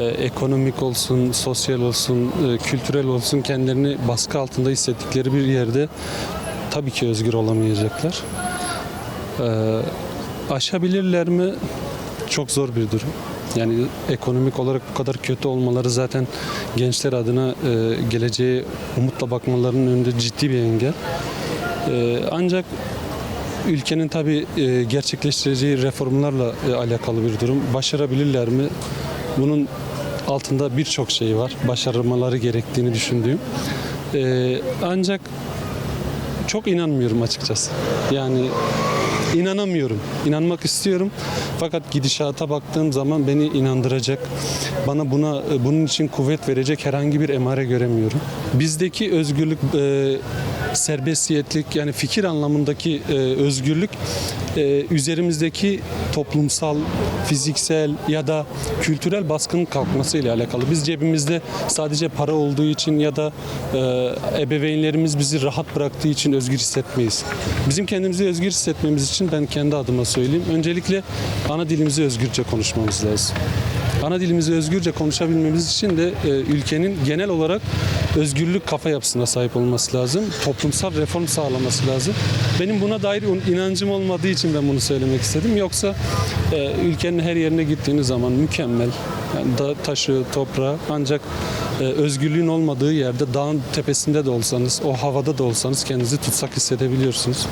e, ekonomik olsun, sosyal olsun, e, kültürel olsun kendilerini baskı altında hissettikleri bir yerde tabii ki özgür olamayacaklar. E, aşabilirler mi? Çok zor bir durum. Yani ekonomik olarak bu kadar kötü olmaları zaten gençler adına e, geleceğe umutla bakmalarının önünde ciddi bir engel. E, ancak ülkenin tabii e, gerçekleştireceği reformlarla e, alakalı bir durum. Başarabilirler mi? Bunun altında birçok şey var. Başarılmaları gerektiğini düşündüğüm. E, ancak çok inanmıyorum açıkçası. Yani inanamıyorum. İnanmak istiyorum. Fakat gidişata baktığım zaman beni inandıracak, bana buna bunun için kuvvet verecek herhangi bir emare göremiyorum. Bizdeki özgürlük, e, serbestiyetlik yani fikir anlamındaki e, özgürlük e, üzerimizdeki toplumsal, fiziksel ya da kültürel baskının kalkması ile alakalı. Biz cebimizde sadece para olduğu için ya da e, ebeveynlerimiz bizi rahat bıraktığı için özgür hissetmeyiz. Bizim kendimizi özgür hissetmemiz için ben kendi adıma söyleyeyim. Öncelikle ana dilimizi özgürce konuşmamız lazım. Ana dilimizi özgürce konuşabilmemiz için de e, ülkenin genel olarak özgürlük kafa yapısına sahip olması lazım. Toplumsal reform sağlaması lazım. Benim buna dair inancım olmadığı için ben bunu söylemek istedim. Yoksa e, ülkenin her yerine gittiğiniz zaman mükemmel. Yani da, taşı, toprağı ancak e, özgürlüğün olmadığı yerde dağın tepesinde de olsanız, o havada da olsanız kendinizi tutsak hissedebiliyorsunuz.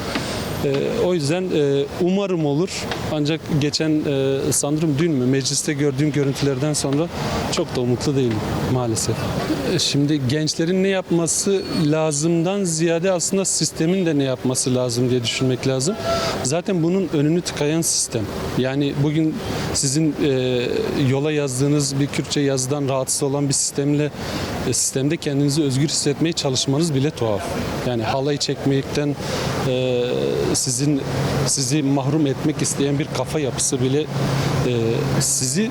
E, o yüzden e, umarım olur. Ancak geçen e, sanırım dün mü mecliste gördüğüm görüntülerden sonra çok da umutlu değilim maalesef. E, Şimdi gençlerin ne yapması lazımdan ziyade aslında sistemin de ne yapması lazım diye düşünmek lazım. Zaten bunun önünü tıkayan sistem. Yani bugün sizin e, yola yazdığınız bir Kürtçe yazıdan rahatsız olan bir sistemle e, sistemde kendinizi özgür hissetmeye çalışmanız bile tuhaf. Yani halay çekmekten sizin sizi mahrum etmek isteyen bir kafa yapısı bile e, sizi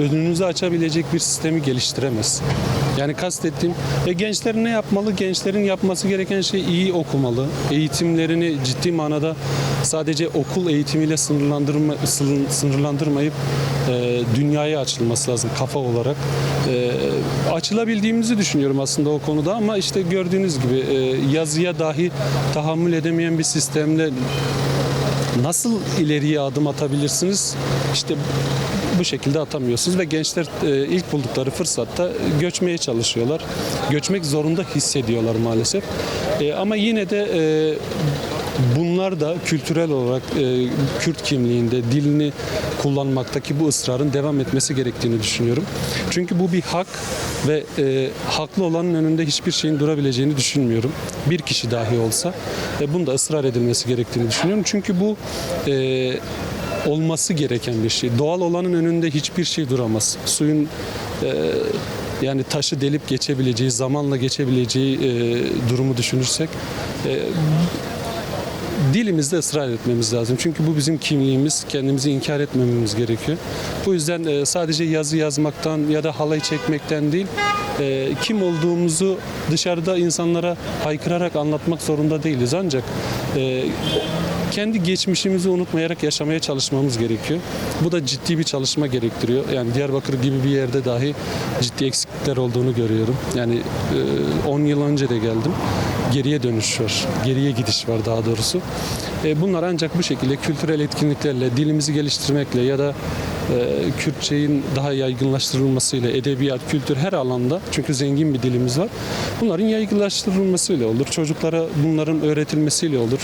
önünüzü açabilecek bir sistemi geliştiremez. Yani kastettiğim e, gençler ne yapmalı? Gençlerin yapması gereken şey iyi okumalı. Eğitimlerini ciddi manada sadece okul eğitimiyle sınırlandırma, sınır- sınırlandırmayıp e, dünyaya açılması lazım kafa olarak. E, açılabildiğimizi düşünüyorum aslında o konuda ama işte gördüğünüz gibi e, yazıya dahi tahammül edemeyen bir sistemle nasıl ileriye adım atabilirsiniz? İşte bu şekilde atamıyorsunuz ve gençler e, ilk buldukları fırsatta göçmeye çalışıyorlar. Göçmek zorunda hissediyorlar maalesef. E, ama yine de e, bunlar da kültürel olarak Kürt kimliğinde dilini kullanmaktaki bu ısrarın devam etmesi gerektiğini düşünüyorum. Çünkü bu bir hak ve haklı olanın önünde hiçbir şeyin durabileceğini düşünmüyorum. Bir kişi dahi olsa e, bunda ısrar edilmesi gerektiğini düşünüyorum. Çünkü bu e, olması gereken bir şey. Doğal olanın önünde hiçbir şey duramaz. Suyun e, yani taşı delip geçebileceği, zamanla geçebileceği e, durumu düşünürsek e, dilimizde ısrar etmemiz lazım. Çünkü bu bizim kimliğimiz. Kendimizi inkar etmememiz gerekiyor. Bu yüzden e, sadece yazı yazmaktan ya da halay çekmekten değil, e, kim olduğumuzu dışarıda insanlara haykırarak anlatmak zorunda değiliz. Ancak e, kendi geçmişimizi unutmayarak yaşamaya çalışmamız gerekiyor. Bu da ciddi bir çalışma gerektiriyor. Yani Diyarbakır gibi bir yerde dahi ciddi eksiklikler olduğunu görüyorum. Yani e, 10 yıl önce de geldim. Geriye dönüş var. Geriye gidiş var daha doğrusu. E, bunlar ancak bu şekilde kültürel etkinliklerle, dilimizi geliştirmekle ya da e, Kürtçeyin daha yaygınlaştırılmasıyla, edebiyat, kültür her alanda çünkü zengin bir dilimiz var. Bunların yaygınlaştırılmasıyla olur. Çocuklara bunların öğretilmesiyle olur.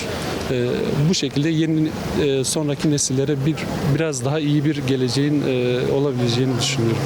E, bu şekilde yeni e, sonraki nesillere bir biraz daha iyi bir geleceğin e, olabileceğini düşünüyorum.